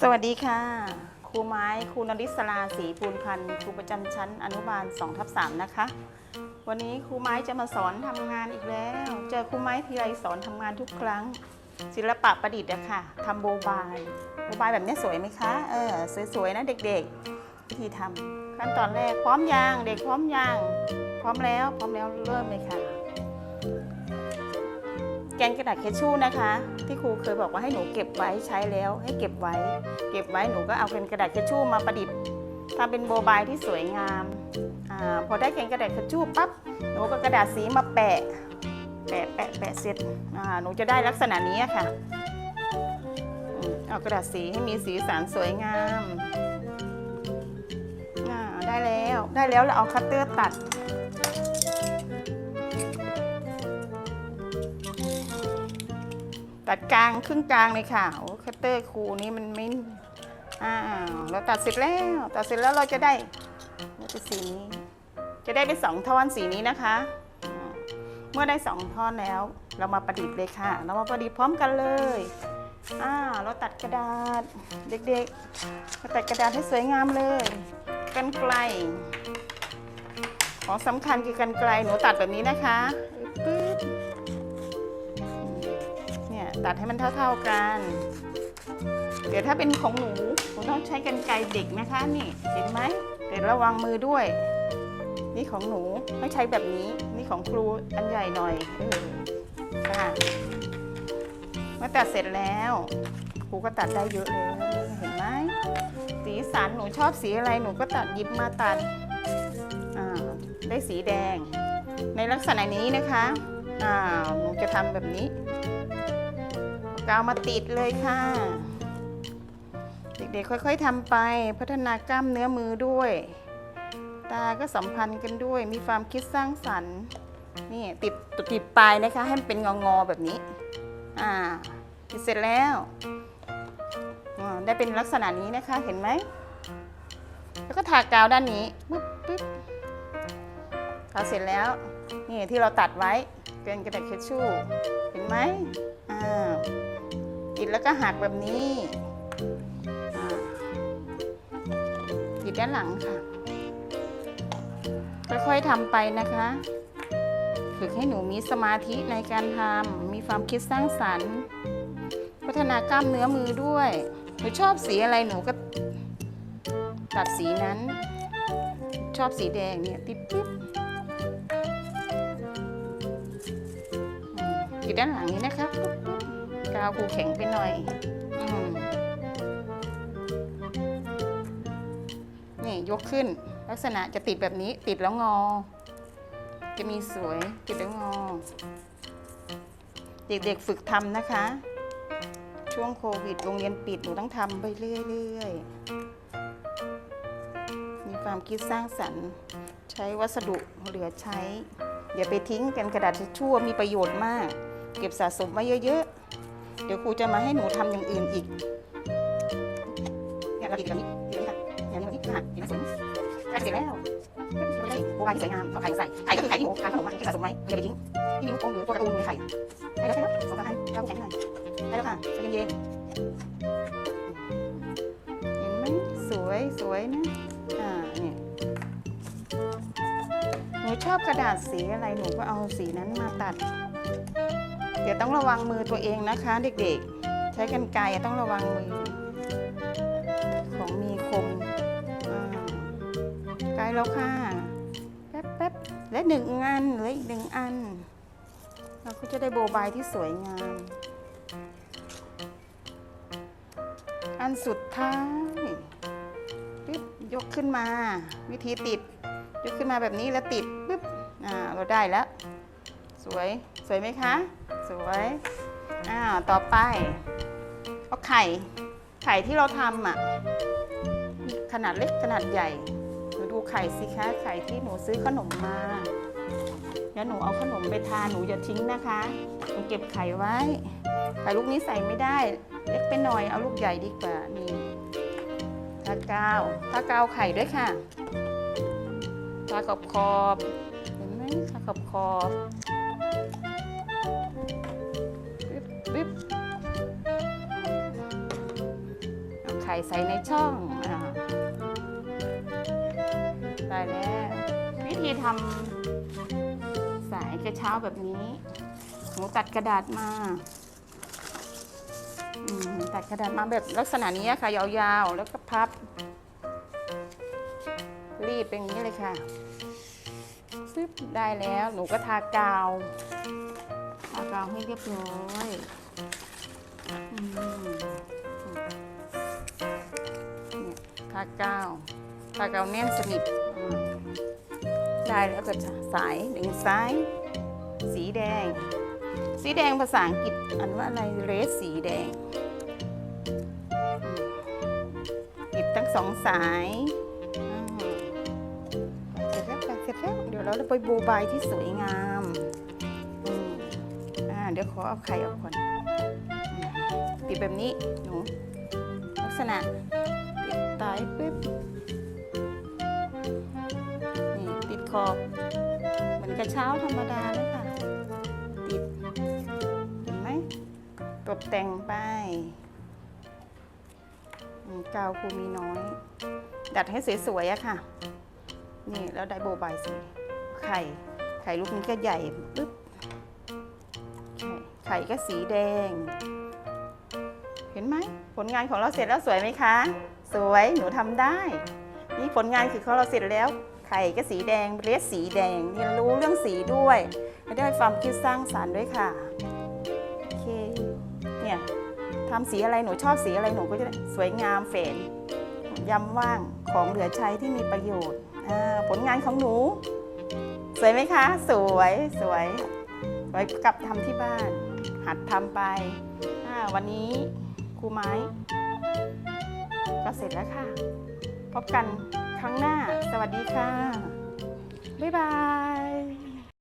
สวัสดีค่ะ ครูไม้ครูนริศราศรีภูลพันธ์ครูประจำชั้นอนุบาล2ทับ3นะคะ วันนี้ครูไม้จะมาสอนทำงานอีกแล้ว เจอครูไม้ทีไรสอนทำงานทุกครั้ง ศิลปะประดิษฐ์อะค่ะทำโบบายโบบายแบบนี้สวยไหมคะเออสวยๆนะเด็กๆ วิธีทำขั้นตอนแรกพร้อมยางเด็กพร้อมยางพร้อมแล้วพร้อมแล้วเริ่มเลยค่ะ แกนกระดาษเคชชู่นะคะ ที่ครูเคยบอกว่าให้หนูเก็บไว้ใช้แล้ว ให้เก็บไว้ เก็บไว้หนูก็เอาเป็นกระดาษเคชชู่มาประดิษฐ์ทำเป็นโบบายที่สวยงามอาพอได้แกนกระดาษเคชชู่ปั๊บหนูก็กระดาษสีมาแปะ แปะแปะแปะเสร็จหนูจะได้ลักษณะนี้ค่ะเอากระดาษสีให้มีสีสันสวยงามได้แล้วได้แล้วเราเอาคัตเตอร์ตัด ตัดกลางครึ่งกลางเลยค่ะโอ้คัตเตอร์ครูนี้มันไม่อ้าวเราตัดเสร็จแล้ว ตัดเสร็จแล้วเราจะได้เราจะสีนี้ จะได้เป็นสองท่อนสีนี้นะคะ เมื่อได้สองท่อนแล้ว เรามาประดิษฐ์เลยค่ะ เรามาประดิษฐ์พร้อมกันเลยอ่าเราตัดกระดาษเด็กๆเราตัดกระดาษให้สวยงามเลยกันไกลของสำคัญคือกันไกลหนูตัดแบบนี้นะคะ ตัดให้มันเท่า ๆกัน เดี๋ยวถ้าเป็นของหนูหนูต้องใช้กันไกรเด็กนะคะนี่เห็นไหมเดี๋ยวระวังมือด้วย นี่ของหนูไม่ใช้แบบนี้ นี่ของครูอันใหญ่หน่อยเออค่ะเมื่อตัดเสร็จแล้วครูก็ตัดได้เยอะเลยเห็นไหมสีสันหนูชอบสีอะไรหนูก็ตัดยิบมาตัดได้สีแดง ในลักษณะนี้นะคะหนูจะทำแบบนี้ กาวมาติดเลยค่ะ เด็กๆค่อยๆทำไปพัฒนากล้ามเนื้อมือด้วย ตาก็สัมพันธ์กันด้วย มีความคิดสร้างสรรค์นี่ติดติดปลายนะคะ ให้มันเป็นงอๆแบบนี้ อ่าติดเสร็จแล้วได้เป็นลักษณะนี้นะคะเห็นไหม แล้วก็ทากาวด้านนี้ปึ๊บปึ๊บทาเสร็จแล้ว นี่ที่เราตัดไว้ เป็นกระดาษเคชชู่เห็นไหมอ่าติดแล้วก็หักแบบนี้อ่าติดด้านหลังค่ะ ค่อยๆทำไปนะคะ ฝึกให้หนูมีสมาธิในการทำมีความคิดสร้างสรรค์ พัฒนากล้ามเนื้อมือด้วย หนูชอบสีอะไรหนูก็ตัดสีนั้น ชอบสีแดงเนี่ยติดปุ๊ อืมติดด้านหลังนี้นะคะปุ๊บกาวคูแข็งไปหน่อยอนี่ยกขึ้น ลักษณะจะติดแบบนี้ติดแล้วงอ จะมีสวยติดแล้วงอ เด็กๆฝึกทำนะคะ ช่วงโควิดโรงเรียนปิดหนูต้องทำไปเรื่อยๆ มีความคิดสร้างสรรค์ ใช้วัสดุเหลือใช้อย่าไปทิ้งกันกระดาษทิชชู่มีประโยชน์มาก เก็บสะสมไว้เยอะๆ เดี๋ยวครูจะมาให้หนูทำอย่างอื่นอีกเนี่ยเราติดแบบนี้ติดแบบนี้ค่ะอย่างนี้แบบนี้ค่ะเห็นไหมสวยใกล้เสร็จแล้วไม่ได้โบราณสวยงามเอาไข่ใส่ไข่ก็คือไข่ที่หนูทานขนมมาเก็บสะสมไว้อย่าไปทิ้งที่นิ้วโป้งหรือตัวการ์ตูนมีไข่ได้แล้วใช่ไหมสองสามอันเราแข็งหน่อยได้แล้วค่ะใจเย็นๆเห็นไหมสวยสวยนะอ่าเนี่ยหนูชอบกระดาษสีอะไรหนูก็เอาสีนั้นมาตัด เดี๋ยวต้องระวังมือตัวเองนะคะ เด็กๆ ใช้กันไกรต้องระวังมือ ของมีคมอ่าใกลแล้วค่ะแป๊บแป๊บๆและหนึ่งอันเหลืออีกหนึ่งอัน เราก็จะได้โบบายที่สวยงาม อันสุดท้ายปึ๊บยกขึ้นมา วิธีติด ยกขึ้นมาแบบนี้แล้วติดปึ๊บอ่าเราได้แล้ว สวย สวยไหมคะ สวยอ้าวต่อไปเอาไข่ไข่ที่เราทำอะขนาดเล็กขนาดใหญ่หนูดูไข่สิคะไข่ที่หนูซื้อขนมมาแล้วหนูเอาขนมไปทานหนูอย่าทิ้งนะคะหนูเก็บไข่ไว้ ไข่ลูกนี้ใส่ไม่ได้ เล็กไปหน่อยเอาลูกใหญ่ดีกว่านี่ทากาวทากาวไข่ด้วยค่ะทาขอบขอบเห็นไหมทาขอบขอบ ปึ๊บปึ๊บเอาข่ใส่ในช่องอได้แล้ว วิธีทำสายกระเช้าแบบนี้หนูตัดกระดาษมาตัดกระดาษมาแบบลักษณะนี้ค่ะ ยาวๆ แล้วก็พับ รีบเป็นอย่างนี้เลยค่ะซึบได้แล้ว หนูก็ทากาว ทากาวให้เรียบร้อยอืมเนี่ยทากาวทากาวแน่นสนิท ได้แล้วก็สายดึงซ้าย สีแดง สีแดงภาษาอังกฤษอันว่าอะไรเรสสีแดงติดทั้งสองสายเสร็จแล้วเสร็จแล้วเดี๋ยวเราจะไปโบบายที่สวยงาม เดี๋ยวขอเอาไข่ออกก่อนปิดแบบนี้หนูลักษณะปิดตายปึ๊บนี่ติดขอบเหมือนกระเช้าธรรมดาเลยค่ะ ติดเห็นไหมตกแต่งไปกาวคูมีน้อย ดัดให้สวยๆอะค่ะ นี่แล้วได้โบบายสีไข่ไข่ลูกนี้ก็ใหญ่ปึ๊บ ข่ไข่ก็สีแดง เห็นไหมผลงานของเราเสร็จแล้วสวยไหมคะ สวยหนูทำได้ นี่ผลงานคือของเราเสร็จแล้ว ไข่ก็สีแดงเรสสีแดงเรียนรู้เรื่องสีด้วยและได้ความคิดสร้างสรรค์ด้วยค่ะโอเคเนี่ยทำสีอะไรหนูชอบสีอะไรหนูก็จะสวยงามเฝนย้ำว่างของเหลือใช้ที่มีประโยชน์ผลงานของหนู สวยไหมคะ สวยสวย ไว้กลับทำที่บ้าน หัดทำไปวันนี้ครูไม้ก็เสร็จแล้วค่ะ พบกันครั้งหน้า สวัสดีค่ะ บ๊ายบาย